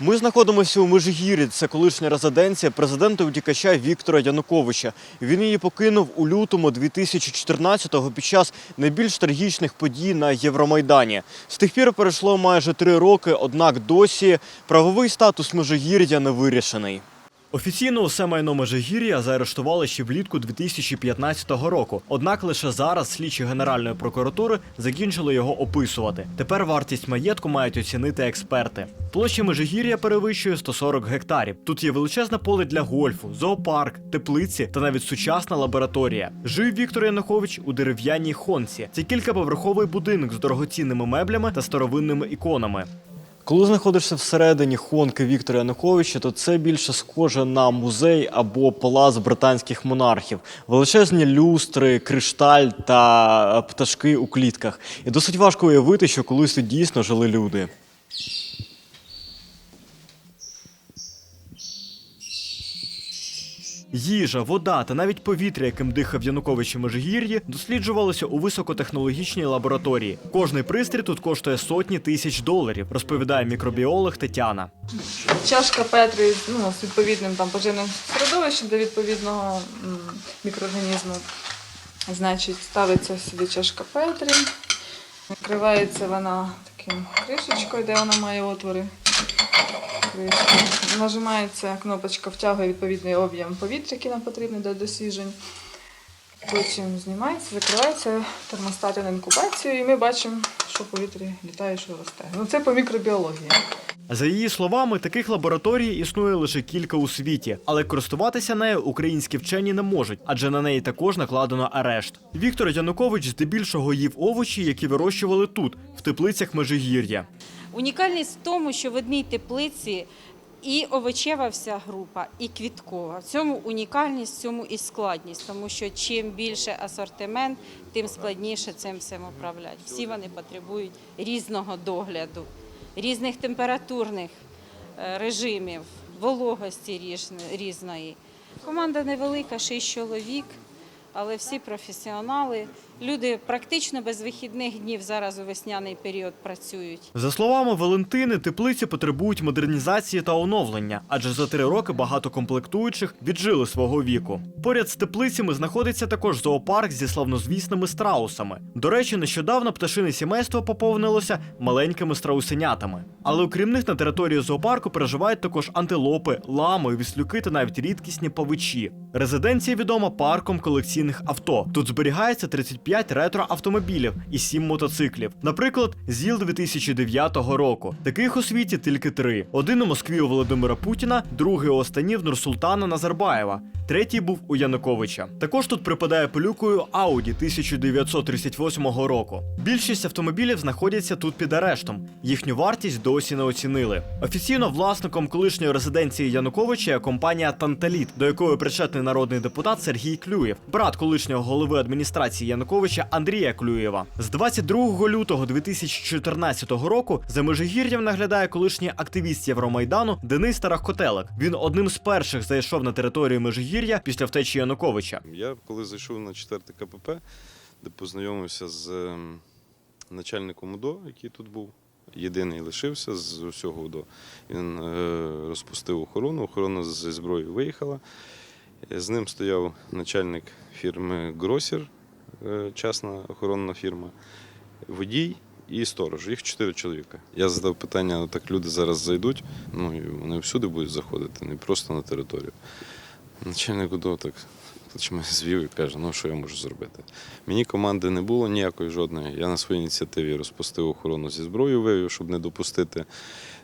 Ми знаходимося у Межигір'ї. Це колишня резиденція президента утікача Віктора Януковича. Він її покинув у лютому 2014-го під час найбільш трагічних подій на Євромайдані. З тих пір пройшло майже три роки, однак досі правовий статус Межигір'я не вирішений. Офіційно усе майно Межигір'я заарештували ще влітку 2015 року. Однак лише зараз слідчі Генеральної прокуратури закінчили його описувати. Тепер вартість маєтку мають оцінити експерти. Площа Межигір'я перевищує 140 гектарів. Тут є величезне поле для гольфу, зоопарк, теплиці та навіть сучасна лабораторія. Жив Віктор Янукович у дерев'яній хонці. Це кількаповерховий будинок з дорогоцінними меблями та старовинними іконами. Коли знаходишся всередині хонки Віктора Януковича, то це більше схоже на музей або палац британських монархів. Величезні люстри, кришталь та пташки у клітках. І досить важко уявити, що колись тут дійсно жили люди. Їжа, вода та навіть повітря, яким дихав Янукович у Межигір'ї, досліджувалося у високотехнологічній лабораторії. Кожний пристрій тут коштує сотні тисяч доларів, розповідає мікробіолог Тетяна. Чашка Петрі ну, з відповідним там поживним середовищем для відповідного мікроорганізму. Значить, ставиться сюди чашка Петрі, накривається вона таким кришечкою, де вона має отвори. Нажимається кнопочка, втягує відповідний об'єм повітря, який нам потрібний для досліджень. Потім знімається, закривається термостат на інкубацію, і ми бачимо, що в повітрі літає, що росте. Ну це по мікробіології. За її словами, таких лабораторій існує лише кілька у світі, але користуватися нею українські вчені не можуть, адже на неї також накладено арешт. Віктор Янукович здебільшого їв овочі, які вирощували тут, в теплицях Межигір'я. Унікальність в тому, що в одній теплиці і овочева вся група, і квіткова. В цьому унікальність, в цьому і складність, тому що чим більше асортимент, тим складніше цим всім управляти. Всі вони потребують різного догляду, різних температурних е, режимів, вологості різної. Команда невелика, шість чоловік, але всі професіонали. Люди практично без вихідних днів зараз у весняний період працюють. За словами Валентини, теплиці потребують модернізації та оновлення, адже за три роки багато комплектуючих віджили свого віку. Поряд з теплицями знаходиться також зоопарк зі славнозвісними страусами. До речі, нещодавно пташине сімейство поповнилося маленькими страусенятами. Але окрім них на території зоопарку переживають також антилопи, лами, віслюки та навіть рідкісні павичі. Резиденція відома парком колекційних авто. Тут зберігається 35 ретро-автомобілів і 7 мотоциклів. Наприклад, ЗІЛ 2009 року. Таких у світі тільки три: один у Москві у Володимира Путіна, другий у Астані в Нурсултана Назарбаєва. Третій був у Януковича. Також тут припадає пилюкою Ауді 1938 року. Більшість автомобілів знаходяться тут під арештом. Їхню вартість досі не оцінили. Офіційно власником колишньої резиденції Януковича є компанія Танталіт, до якої причетний народний депутат Сергій Клюєв, брат колишнього голови адміністрації Януковича Андрія Клюєва. З 22 лютого 2014 року за Межигір'ям наглядає колишній активіст Євромайдану Денис Тарахкотелек. Він одним з перших зайшов на територію Межигір'я після втечі Януковича. Я коли зайшов на 4 КПП, де познайомився з ем, начальником УДО, який тут був, єдиний лишився з усього УДО. Він е, розпустив охорону, охорона зі зброєю виїхала. З ним стояв начальник фірми Гросір, е, частна охоронна фірма, водій і сторож. Їх чотири чоловіка. Я задав питання: так люди зараз зайдуть, ну і вони всюди будуть заходити, не просто на територію. Начальник УДО так плечима звів і каже, ну що я можу зробити. Мені команди не було ніякої жодної. Я на своїй ініціативі розпустив охорону зі зброєю, вивів, щоб не допустити,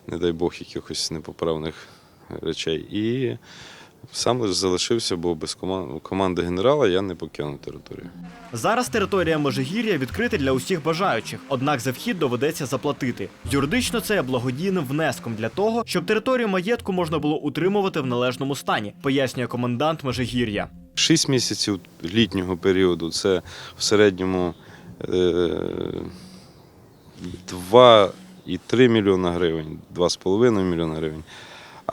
не дай Бог, якихось непоправних речей. І сам лише залишився, бо без кома- команди генерала я не покинув територію. Зараз територія Межигір'я відкрита для усіх бажаючих, однак за вхід доведеться заплатити. Юридично це є благодійним внеском для того, щоб територію маєтку можна було утримувати в належному стані, пояснює комендант Межигір'я. Шість місяців літнього періоду це в середньому е, 2,3 мільйона гривень, 2,5 мільйона гривень.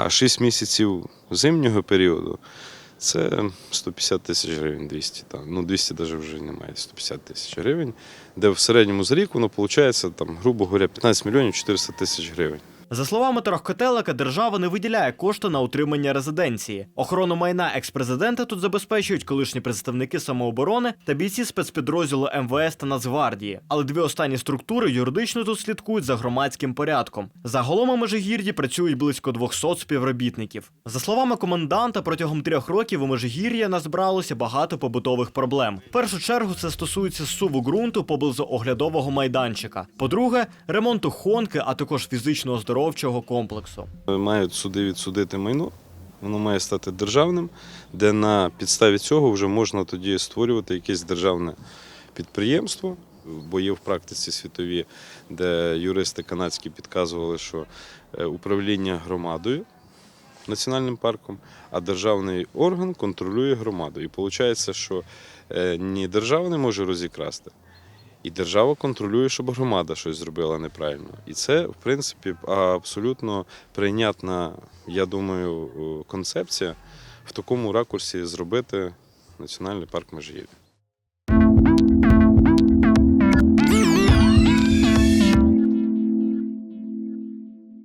А 6 місяців зимнього періоду це 150 тисяч гривень, 200. Там. Ну, 200 навіть вже немає, 150 тисяч гривень, де в середньому за рік воно виходить, грубо говоря, 15 мільйонів 400 тисяч гривень. За словами Торохкотелика, держава не виділяє кошти на утримання резиденції. Охорону майна експрезидента тут забезпечують колишні представники самооборони та бійці спецпідрозділу МВС та Нацгвардії. Але дві останні структури юридично тут слідкують за громадським порядком. Загалом у Межигір'ї працюють близько 200 співробітників. За словами коменданта, протягом трьох років у Межигір'я назбиралося багато побутових проблем. В першу чергу це стосується суву ґрунту поблизу оглядового майданчика. По-друге, ремонту хонки, а також фізично-оздоровчого комплексу. Мають суди відсудити майно, воно має стати державним, де на підставі цього вже можна тоді створювати якесь державне підприємство. Бо є в практиці світові, де юристи канадські підказували, що е, управління громадою, національним парком, а державний орган контролює громаду. І виходить, що е, ні держава не може розікрасти, і держава контролює, щоб громада щось зробила неправильно. І це, в принципі, абсолютно прийнятна, я думаю, концепція в такому ракурсі зробити національний парк Межигір'я.